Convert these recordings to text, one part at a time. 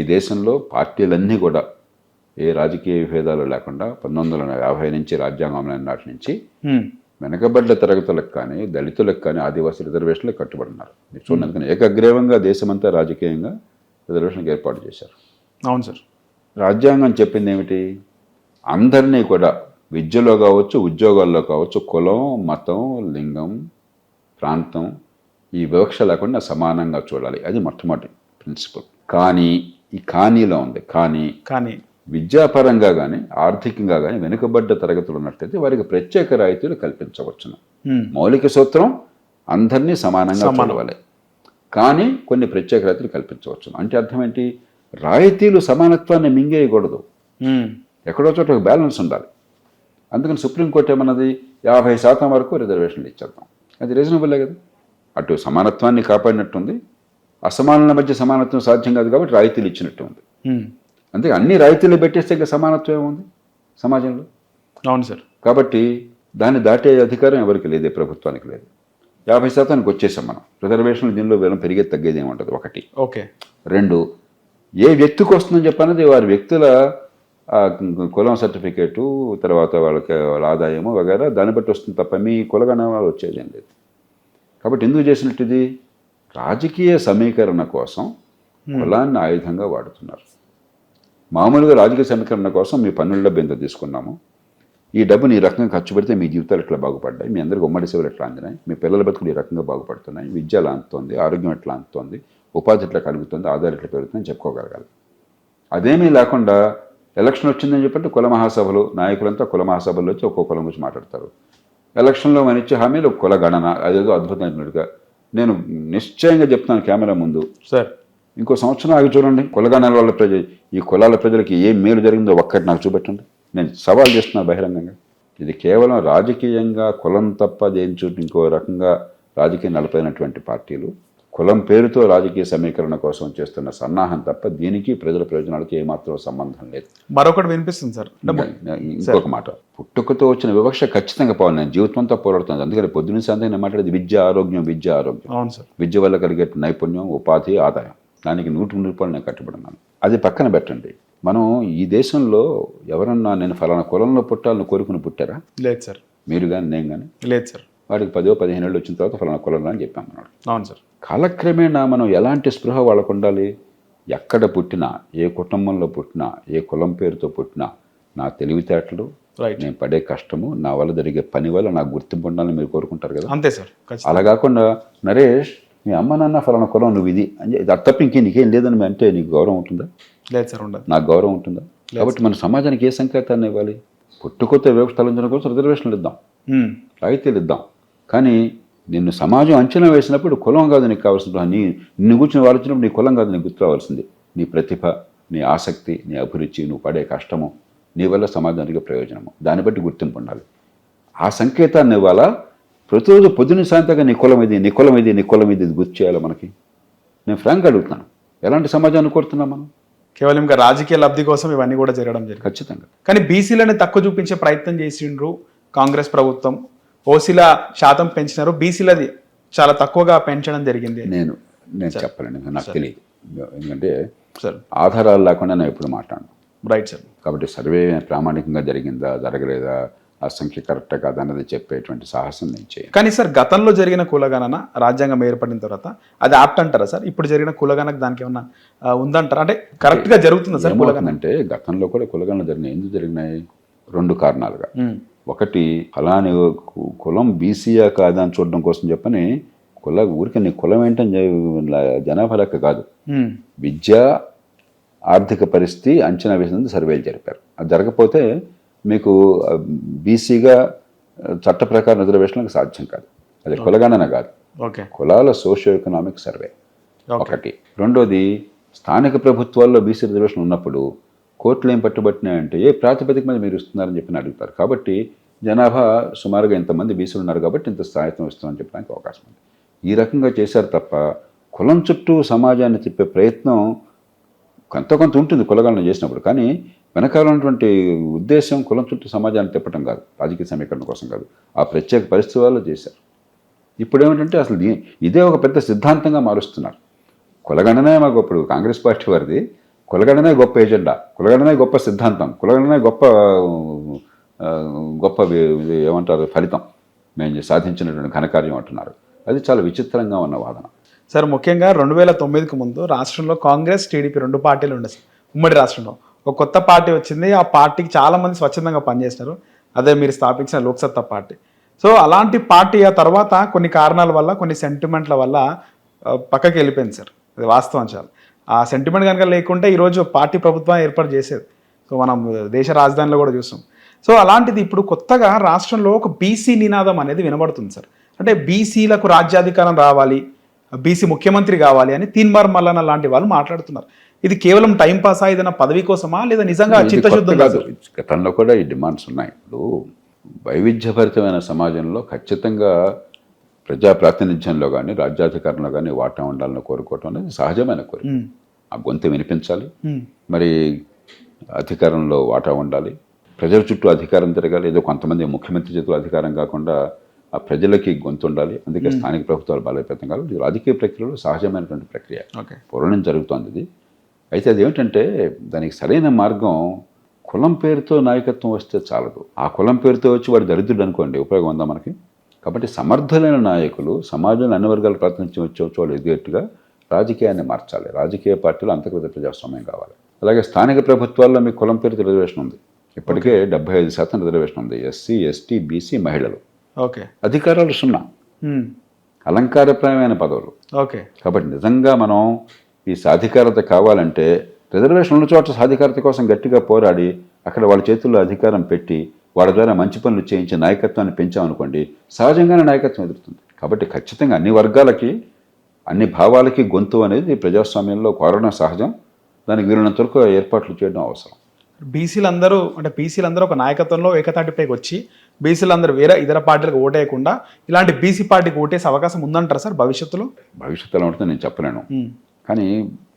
ఈ దేశంలో పార్టీలన్నీ కూడా ఏ రాజకీయ విభేదాలు లేకుండా పంతొమ్మిది వందల యాభై నుంచి రాజ్యాంగం నాటి నుంచి. వెనకబడ్డ తరగతులకు కానీ దళితులకు కానీ ఆదివాసీ రిజర్వేషన్లకు కట్టుబడినారు. మీరు చూడండి ఏకగ్రీవంగా దేశమంతా రాజకీయంగా రిజర్వేషన్కి ఏర్పాటు చేశారు. అవును సార్. రాజ్యాంగం చెప్పింది ఏమిటి? అందరినీ కూడా విద్యలో కావచ్చు ఉద్యోగాల్లో కావచ్చు కులం మతం లింగం ప్రాంతం ఈ వివక్ష లేకుండా సమానంగా చూడాలి. అది మొట్టమొదటి ప్రిన్సిపల్. కానీ ఈ కానీలో ఉంది. కానీ కానీ విద్యాపరంగా కానీ ఆర్థికంగా కానీ వెనుకబడ్డ తరగతులు ఉన్నట్లయితే వారికి ప్రత్యేక రాయితీలు కల్పించవచ్చును. మౌలిక సూత్రం అందరినీ సమానంగా సమానం. చూడవాలి కానీ కొన్ని ప్రత్యేక రాయితీలు కల్పించవచ్చు అంటే అర్థం ఏంటి? రాయితీలు సమానత్వాన్ని మింగేయకూడదు. ఎక్కడో చోట ఒక బ్యాలెన్స్ ఉండాలి. అందుకని సుప్రీంకోర్టు ఏమన్నది? యాభై శాతం వరకు రిజర్వేషన్లు ఇచ్చేద్దాం. అది రీజనబుల్లే కదా. అటు సమానత్వాన్ని కాపాడినట్టుంది అసమానుల మధ్య సమానత్వం సాధ్యం కాదు కాబట్టి రాయితీలు ఇచ్చినట్టు ఉంది. అంతే అన్ని రాయితీలు పెట్టేస్తే ఇంకా సమానత్వం ఏముంది? సమాజంలో? అవును సార్. కాబట్టి దాన్ని దాటే అధికారం ఎవరికి లేదు? ప్రభుత్వానికి లేదు. యాభై శాతానికి వచ్చేసాం మనం. రిజర్వేషన్లు దీనిలో వేలం పెరిగే తగ్గేది ఏముంటుంది ఒకటి. ఓకే. రెండు ఏ వ్యక్తికి వస్తుందని చెప్పన్నది వారి వ్యక్తుల కులం సర్టిఫికేటు తర్వాత వాళ్ళకి వాళ్ళ ఆదాయము వగేరా దాన్ని బట్టి వస్తుంది తప్ప మీ కులగణ వాళ్ళు వచ్చేది ఏం లేదు. కాబట్టి ఎందుకు చేసినట్టు ఇది? రాజకీయ సమీకరణ కోసం కులాన్ని ఆయుధంగా వాడుతున్నారు. మామూలుగా రాజకీయ సమీకరణ కోసం మీ పన్నుల డబ్బు ఎంత తీసుకున్నాము? ఈ డబ్బుని ఈ రకంగా ఖర్చు పెడితే మీ జీవితాలు ఎట్లా బాగుపడ్డాయి? మీ అందరికి ఉమ్మడి సేవలు ఎట్లా అందినాయి? మీ పిల్లల బతుకులు ఈ రకంగా బాగుపడుతున్నాయి? విద్య ఎలా అందుతోంది? ఆరోగ్యం ఎట్లా అందుతోంది? ఉపాధి ఎట్లా కలుగుతుంది? ఆదాయం ఎట్లా పెరుగుతుందని చెప్పుకోగలగాలి. అదేమీ లేకుండా ఎలక్షన్ వచ్చిందని చెప్పంటే కుల మహాసభలు నాయకులంతా కుల మహాసభల్లో వచ్చి ఒక్కో కులం గురించి మాట్లాడతారు. ఎలక్షన్లో మన ఇచ్చే హామీలు కుల గణన అదేదో అద్భుతమైనట్టుగా నేను నిశ్చయంగా చెప్తాను కెమెరా ముందు. సార్. ఇంకో సంవత్సరం ఆగి చూడండి. కులగణాల వాళ్ళ ప్రజ ఈ కులాల ప్రజలకి ఏం మేలు జరిగిందో ఒక్కటి నాకు చూపెట్టండి. నేను సవాల్ చేస్తున్నా బహిరంగంగా. ఇది కేవలం రాజకీయంగా కులం తప్ప దేని చోటు ఇంకో రకంగా రాజకీయం నడిపోయినటువంటి పార్టీలు. కులం పేరుతో రాజకీయ సమీకరణ కోసం చేస్తున్న సన్నాహం తప్ప దీనికి ప్రజల ప్రయోజనాలకి ఏమాత్రం సంబంధం లేదు. మరొకటి వినిపిస్తుంది సార్. ఇంకొక మాట. పుట్టుకతో వచ్చిన వివక్ష ఖచ్చితంగా పోవాలి. నేను జీవితంతో పోరాడుతుంది అందుకని పొద్దున్న సాయంత్రం నేను మాట్లాడేది విద్య ఆరోగ్యం విద్య ఆరోగ్యం. అవును సార్. విద్య వల్ల కలిగే నైపుణ్యం ఉపాధి ఆదాయం. దానికి నూటి రూపాయలు నేను కట్టుబడినాను అది పక్కన పెట్టండి. మనం ఈ దేశంలో ఎవరన్నా నేను ఫలానా కులంలో పుట్టాలని కోరుకుని పుట్టారా? లేదు సార్. మీరు కానీ నేను కానీ లేదు సార్. వాడికి పదో పదిహేను ఏళ్ళు వచ్చిన తర్వాత ఫలానా కులంలో అని చెప్పాం అన్నాడు అవును సార్. కాలక్రమేణా మనం ఎలాంటి స్పృహ వాళ్ళకు ఉండాలి? ఎక్కడ పుట్టినా ఏ కుటుంబంలో పుట్టినా ఏ కులం పేరుతో పుట్టినా నా తెలివితేటలు రైట్ నేను పడే కష్టము నా వల్ల జరిగే పని వల్ల నాకు గుర్తింపు ఉండాలని మీరు కోరుకుంటారు కదా? అంతే సార్ అలా కాకుండా నరేష్ మీ అమ్మ నాన్న ఫలానా కులం నువ్వు ఇది అని తప్ప ఇంకే నీకేం లేదని అంటే నీకు గౌరవం ఉంటుందా? లేదు సార్ ఉండదు. నాకు గౌరవం ఉంటుందా? కాబట్టి మన సమాజానికి ఏ సంకేతాన్ని ఇవ్వాలి? పుట్టుకొత్త వ్యవస్థ తలంచడం కోసం రిజర్వేషన్లు ఇద్దాం. రాయితీలు ఇద్దాం. కానీ నిన్ను సమాజం అంచనా వేసినప్పుడు కులం కాదు నీకు కావాల్సిన నీ నిన్ను కూర్చొని వారించినప్పుడు నీ కులం కాదు నీకు గుర్తు రావాల్సింది నీ ప్రతిభ నీ ఆసక్తి నీ అభిరుచి నువ్వు పడే కష్టము నీ వల్ల సమాజానికి ప్రయోజనము. దాన్ని బట్టి గుర్తింపు ఉండాలి. ఆ సంకేతాన్ని ఇవ్వాలా? ప్రతిరోజు పొద్దున్న సాయంత్రంగా నీ కులం ఇది నీ కులం ఇది నీ కులం ఇది ఇది గుర్తు చేయాలి మనకి? నేను ఫ్రాంక్ అడుగుతున్నాను. ఎలాంటి సమాజాన్ని కోరుతున్నాం మనం? కేవలం ఇంకా రాజకీయ లబ్ధి కోసం ఇవన్నీ కూడా జరగడం జరిగింది. ఖచ్చితంగా. కానీ బీసీలని తక్కువ చూపించే ప్రయత్నం చేసిండ్రు కాంగ్రెస్ ప్రభుత్వం. ఓసీల శాతం పెంచినారు బీసీలది చాలా తక్కువగా పెంచడం జరిగింది. నేను నేను చెప్పలేను నాకు తెలియదు ఎందుకంటే సార్. ఆధారాలు లేకుండా నేను ఎప్పుడు మాట్లాడను. రైట్ సార్ కాబట్టి సర్వే ప్రామాణికంగా జరిగిందా జరగలేదా ఆ సంఖ్య కరెక్ట్ కాదా అన్నది చెప్పేటువంటి సాహసం నేను చేయను. కానీ సార్ గతంలో జరిగిన కులగణన రాజ్యాంగం ఏర్పడిన తర్వాత అది ఆప్ట్ అంటారా సార్? ఇప్పుడు జరిగిన కులగణకు దానికి ఏమన్నా ఉందంటారా? అంటే కరెక్ట్గా జరుగుతుందా సార్ కులగణన? ఏమవుతుందంటే గతంలో కూడా కులగణలు జరిగినాయి ఎందుకు జరిగినాయి? రెండు కారణాలుగా. ఒకటి ఫలాని కులం బీసీయా కాదా అని చూడడం కోసం చెప్పని కుల ఊరికి నీ కులం ఏంటని జనాభా లెక్క కాదు. విద్య ఆర్థిక పరిస్థితి అంచనా వేసినందుకు సర్వేలు జరిపారు. అది జరగకపోతే మీకు బీసీగా చట్ట ప్రకారం రిజర్వేషన్లకు సాధ్యం కాదు. అది కులగణన కాదు. ఓకే. కులాల సోషియో ఎకనామిక్ సర్వే ఒకటి. రెండోది స్థానిక ప్రభుత్వాల్లో బీసీ రిజర్వేషన్ ఉన్నప్పుడు కోర్టులు ఏం పట్టుబట్టినాయంటే ఏ ప్రాతిపదిక మీద మీరు ఇస్తున్నారని చెప్పి అడుగుతారు. కాబట్టి జనాభా సుమారుగా ఇంతమంది బీసీలు ఉన్నారు కాబట్టి ఇంత స్థాయిత్వం ఇస్తామని చెప్పడానికి అవకాశం ఉంది. ఈ రకంగా చేశారు తప్ప కులం చుట్టూ సమాజాన్ని తిప్పే ప్రయత్నం కొంత కొంత ఉంటుంది కులగాలను చేసినప్పుడు. కానీ వెనకాల ఉన్నటువంటి ఉద్దేశం కులం చుట్టూ సమాజాన్ని తిప్పటం కాదు రాజకీయ సమీకరణ కోసం కాదు. ఆ ప్రత్యేక పరిస్థితి వల్ల చేశారు. ఇప్పుడు ఏమిటంటే అసలు ఇదే ఒక పెద్ద సిద్ధాంతంగా మారుస్తున్నారు. కులగణనే మాకు ఇప్పుడు కాంగ్రెస్ పార్టీ వారిది. కులగణనే గొప్ప ఎజెండా కులగణనే గొప్ప సిద్ధాంతం కులగణనే గొప్ప గొప్ప ఏమంటారు ఫలితం. మేము సాధించినటువంటి ఘనకార్యం అంటున్నారు. అది చాలా విచిత్రంగా ఉన్న వాదన. సార్ ముఖ్యంగా రెండు వేల తొమ్మిదికి ముందు రాష్ట్రంలో కాంగ్రెస్ టీడీపీ రెండు పార్టీలు ఉండే సార్. ఉమ్మడి రాష్ట్రంలో ఒక కొత్త పార్టీ వచ్చింది. ఆ పార్టీకి చాలామంది స్వచ్ఛందంగా పనిచేసినారు. అదే మీరు స్థాపించిన లోక్సత్తా పార్టీ. సో అలాంటి పార్టీ ఆ తర్వాత కొన్ని కారణాల వల్ల కొన్ని సెంటిమెంట్ల వల్ల పక్కకి వెళ్ళిపోయింది సార్. అది వాస్తవం చాలా. ఆ సెంటిమెంట్ కనుక లేకుంటే ఈరోజు పార్టీ ప్రభుత్వం ఏర్పాటు చేసేది. సో మనం దేశ రాజధానిలో కూడా చూస్తాం. సో అలాంటిది ఇప్పుడు కొత్తగా రాష్ట్రంలో ఒక బీసీ నినాదం అనేది వినబడుతుంది సార్. అంటే బీసీలకు రాజ్యాధికారం రావాలి బీసీ ముఖ్యమంత్రి కావాలి అని తీన్మార్ మల్లన్న లాంటి వాళ్ళు మాట్లాడుతున్నారు. ఇది కేవలం టైం పాస్ ఏదైనా పదవి కోసమా లేదా నిజంగా చిత్తశుద్ధం కాదు. గతంలో కూడా ఈ డిమాండ్స్ ఉన్నాయి. ఇప్పుడు వైవిధ్యభరితమైన సమాజంలో ఖచ్చితంగా ప్రజా ప్రాతినిధ్యంలో కానీ రాజ్యాధికారంలో కానీ వాటా ఉండాలని కోరుకోవటం అనేది సహజమైన కోరిక. ఆ గొంతు వినిపించాలి. మరి అధికారంలో వాటా ఉండాలి. ప్రజల చుట్టూ అధికారం తిరగాలి. ఏదో కొంతమంది ముఖ్యమంత్రి చేతులు అధికారం కాకుండా ఆ ప్రజలకి గొంతు ఉండాలి. అందుకే స్థానిక ప్రభుత్వాలు బలోపేతం కావాలి. ఇది రాజకీయ ప్రక్రియలో సహజమైనటువంటి ప్రక్రియ. ఓకే. పూర్వం జరుగుతోంది ఇది. అయితే అది ఏమిటంటే దానికి సరైన మార్గం కులం పేరుతో నాయకత్వం వస్తే చాలదు. ఆ కులం పేరుతో వచ్చి వాడు దరిద్రుడు అనుకోండి. ఉపయోగం ఉందా మనకి? కాబట్టి సమర్థులైన నాయకులు సమాజంలో అన్ని వర్గాల ప్రాతినిధ్యం వచ్చే వాళ్ళు ఎదిగేట్టుగా రాజకీయాన్ని మార్చాలి. రాజకీయ పార్టీలు అంతర్గత ప్రజాస్వామ్యం కావాలి. అలాగే స్థానిక ప్రభుత్వాల్లో మీకు కులం పేరుతో రిజర్వేషన్ ఉంది. ఇప్పటికే డెబ్బై ఐదు శాతం రిజర్వేషన్ ఉంది. ఎస్సీ ఎస్టీ బీసీ మహిళలు. ఓకే. అధికారాలు సున్నా. అలంకారప్రాయమైన పదవులు. ఓకే. కాబట్టి నిజంగా మనం ఈ సాధికారత కావాలంటే రిజర్వేషన్ ఉన్న చోట సాధికారత కోసం గట్టిగా పోరాడి అక్కడ వాళ్ళ చేతుల్లో అధికారం పెట్టి వాళ్ళ ద్వారా మంచి పనులు చేయించి నాయకత్వాన్ని పెంచామనుకోండి సహజంగానే నాయకత్వం ఎదురుతుంది. కాబట్టి ఖచ్చితంగా అన్ని వర్గాలకి అన్ని భావాలకి గొంతు అనేది ప్రజాస్వామ్యంలో కోరడం సహజం. దానికి వీలున్నంత వరకు ఏర్పాట్లు చేయడం అవసరం. బీసీలు అందరూ అంటే బీసీలు అందరూ ఒక నాయకత్వంలో ఏకతాటిపైకి వచ్చి బీసీలు అందరూ వేరే ఇతర పార్టీలకు ఓటేయకుండా ఇలాంటి బీసీ పార్టీకి ఓటేసే అవకాశం ఉందంటారా సార్ భవిష్యత్తులో? భవిష్యత్తులో ఉంటుందో నేను చెప్పలేను. కానీ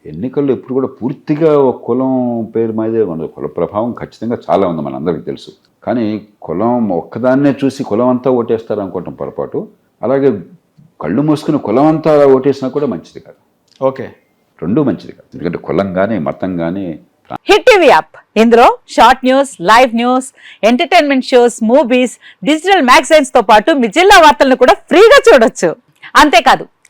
ఎన్నికల్లో ఇప్పుడు కూడా పూర్తిగా ఒక కులం పేరు మీదే ఉండదు. కుల ప్రభావం ఖచ్చితంగా చాలా ఉంది మనందరికీ తెలుసు. కానీ కులం ఒక్కదాన్నే చూసి కులం అంతా ఓటేస్తారు అనుకోవటం పొరపాటు. అలాగే కళ్ళు మూసుకుని కులం అంతా ఓటేసినా కూడా మంచిది కాదు. ఓకే. రెండూ మంచిది కాదు. ఎందుకంటే కులం కానీ మతం కానీ హిట్ టీవీ యాప్. ఇందులో short news live news entertainment shows movies digital మ్యాగజైన్స్తో పాటు మీ జిల్లా వార్తలను కూడా ఫ్రీగా చూడొచ్చు. అంతేకాదు